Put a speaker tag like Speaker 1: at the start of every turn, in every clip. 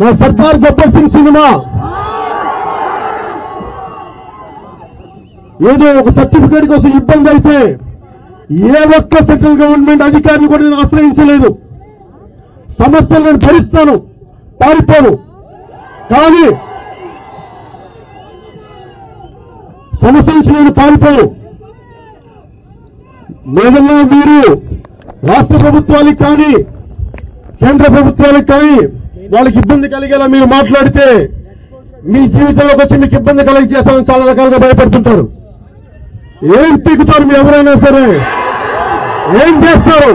Speaker 1: నా సర్దార్ గబ్బర్ సింగ్ సినిమా. ఏదో ఒక సర్టిఫికేట్ కోసం ఇబ్బంది అయితే ఏ ఒక్క సెంట్రల్ గవర్నమెంట్ అధికారిని కూడా నేను ఆశ్రయించలేదు. సమస్యలు నేను భరిస్తాను పారిపోను. కానీ సమస్య నుంచి నేను పారిపోను. ఏదన్నా మీరు రాష్ట్ర ప్రభుత్వాలకు కానీ కేంద్ర ప్రభుత్వాలకు కానీ వాళ్ళకి ఇబ్బంది కలిగేలా మీరు మాట్లాడితే మీ జీవితంలోకి వచ్చి మీకు ఇబ్బంది కలిగి చేస్తామని చాలా రకాలుగా భయపడుతుంటారు. ఏం పీకుతారు మీరు ఎవరైనా సరే? ఏం చేస్తారు?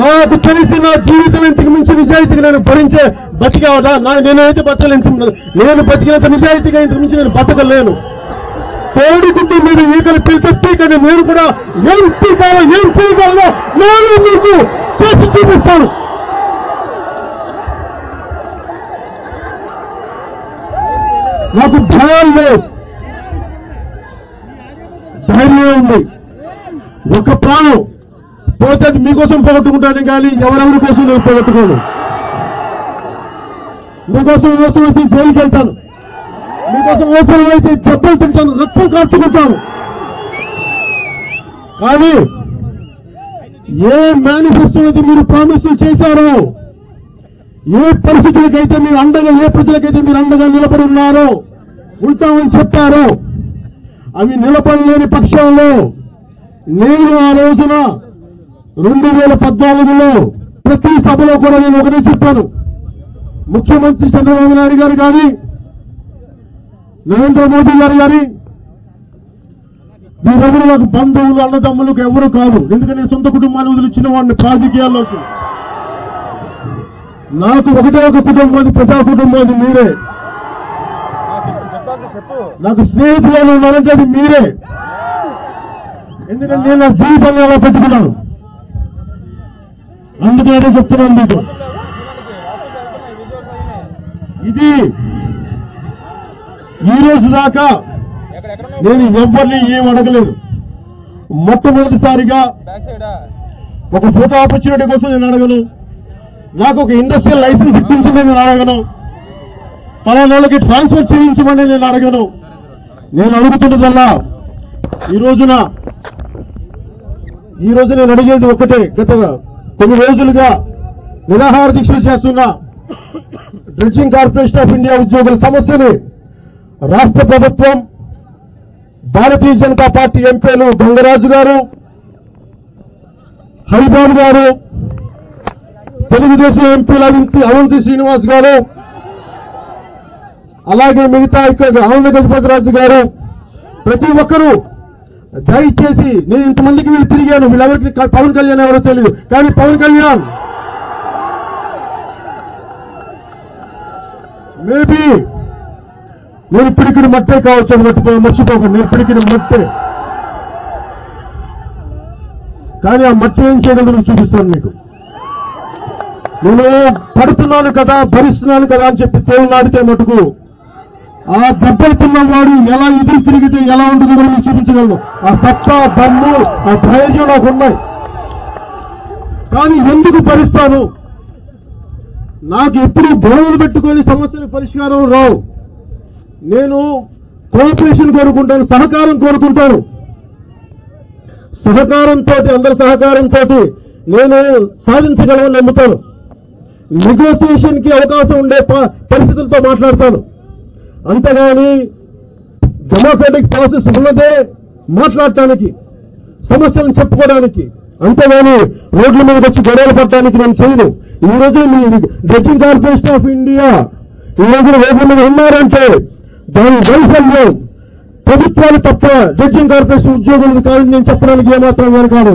Speaker 1: నాకు తెలిసి నా జీవితం ఇంతకు మించి నిజాయితీగా నేను భరించే బతికావదా నా నేనైతే బతకలేను. నేను బతికినంత నిజాయితీగా ఇంతకు మించి నేను బతకలేను. కోడిగుడ్డు మీద ఈగలు పీక పీకని నేను కూడా ఏం పీకాలో ఏం చేయగలనో నేను మీకు చేసి చూపిస్తాను. నాకు భయం లేదు ధైర్యం ఉంది. ఒక ప్రాణం పోతే అది మీకోసం పోగొట్టుకుంటాను కానీ ఎవరెవరి కోసం నేను పోగొట్టుకోను. మీకోసం అవసరం అయితే జైలుకి వెళ్తాను. మీకోసం అవసరం అయితే దెబ్బలు తింటాను రక్తం కార్చుకుంటాను కానీ ఏ మేనిఫెస్టో అయితే మీరు ప్రామిసులు చేశారో ఏ పరిస్థితులకైతే మీరు అండగా ఏ ప్రజలకైతే మీరు అండగా నిలబడి ఉన్నారో ఉంటామని చెప్పారో. అవి నిలబడలేని పక్షంలో నేను ఆ రోజున రెండు వేల పద్నాలుగులో ప్రతి సభలో కూడా నేను ఒకటే చెప్పాను. ముఖ్యమంత్రి చంద్రబాబు నాయుడు గారు కానీ నరేంద్ర మోదీ గారు కానీ వీరెవరు నాకు బంధువులు అన్నదమ్ములకు ఎవరు కాదు. ఎందుకంటే సొంత కుటుంబాన్ని వదిలిచ్చిన వాడిని రాజకీయాల్లోకి నాకు ఒకటే ఒక కుటుంబం అది ప్రజా కుటుంబం అది మీరే. నాకు స్నేహితులు ఉన్నారంటే అది మీరే. ఎందుకంటే నేను నా జీవితాన్ని అలా పెట్టుకున్నాను. అందుకనే చెప్తున్నాను మీకు. ఇది ఈ రోజు దాకా నేను ఎవరిని ఏం అడగలేదు. మొట్టమొదటిసారిగా ఒక ఫోటో ఆపర్చునిటీ కోసం నేను అడగను. నాకు ఒక ఇండస్ట్రియల్ లైసెన్స్ ఇప్పించమని నేను అడగను. పలానా వాళ్ళకి ట్రాన్స్ఫర్ చేయించమని నేను అడగను. నేను అడుగుతున్నదల్లా ఈ రోజున ఈ రోజు నేను అడిగేది ఒకటే గత కొన్ని రోజులుగా నిరాహార దీక్షలు చేస్తున్న డ్రెడ్జింగ్ కార్పొరేషన్ ఆఫ్ ఇండియా ఉద్యోగుల సమస్యని రాష్ట్ర ప్రభుత్వం భారతీయ జనతా పార్టీ ఎంపీలు గంగరాజు గారు హరిబాబు గారు తెలుగుదేశం ఎంపీల వింతి అవంతి శ్రీనివాస్ గారు అలాగే మిగతా ఇక్కడ ఆనంద గజపతిరాజు గారు ప్రతి ఒక్కరూ దయచేసి నేను ఇంతమందికి వీళ్ళు తిరిగాను వీళ్ళెవరికి పవన్ కళ్యాణ్ ఎవరో తెలియదు కానీ పవన్ కళ్యాణ్! మేబీ నేను పిడికిన మట్టే కావచ్చు అది మర్చిపోకండి నేను పిడికిన మట్టే. కానీ ఆ మట్టి ఏం చేయగలదు చూపిస్తాను మీకు నేను పడుతున్నాను కదా భరిస్తున్నాను కదా అని చెప్పి తోలునాడితే మటుకు ఆ దెబ్బలు తిన్నవాడు ఎలా ఎదురు తిరిగితే ఎలా ఉంటుంది కూడా మీకు చూపించగలను. ఆ సత్తా దమ్ము ఆ ధైర్యం నాకు ఉన్నాయి. కానీ ఎందుకు భరిస్తాను? నాకు ఎప్పుడు గొడవలు పెట్టుకొని సమస్యల పరిష్కారం రావు. నేను కోఆపరేషన్ కోరుకుంటాను సహకారం కోరుకుంటాను. సహకారంతో అందరి సహకారంతో నేను సాధించగలమని నమ్ముతాను. నెగోసియేషన్కి అవకాశం ఉండే పరిస్థితులతో మాట్లాడతాను. అంతేగాని డెమోక్రటిక్ ప్రాసెస్ ఉన్నదే మాట్లాడటానికి సమస్యలను చెప్పుకోవడానికి అంతేగాని రోడ్ల మీద వచ్చి గొడవలు పడటానికి నేను చేయను. ఈ రోజు మీ డ్రెడ్జింగ్ కార్పొరేషన్ ఆఫ్ ఇండియా ఈ రోజు రోడ్ల మీద ఉన్నారంటే దాని వైఫల్యం ప్రభుత్వాలు తప్ప డ్రెడ్జింగ్ కార్పొరేషన్ ఉద్యోగులు కాదని నేను చెప్పడానికి ఏమాత్రం కాదు.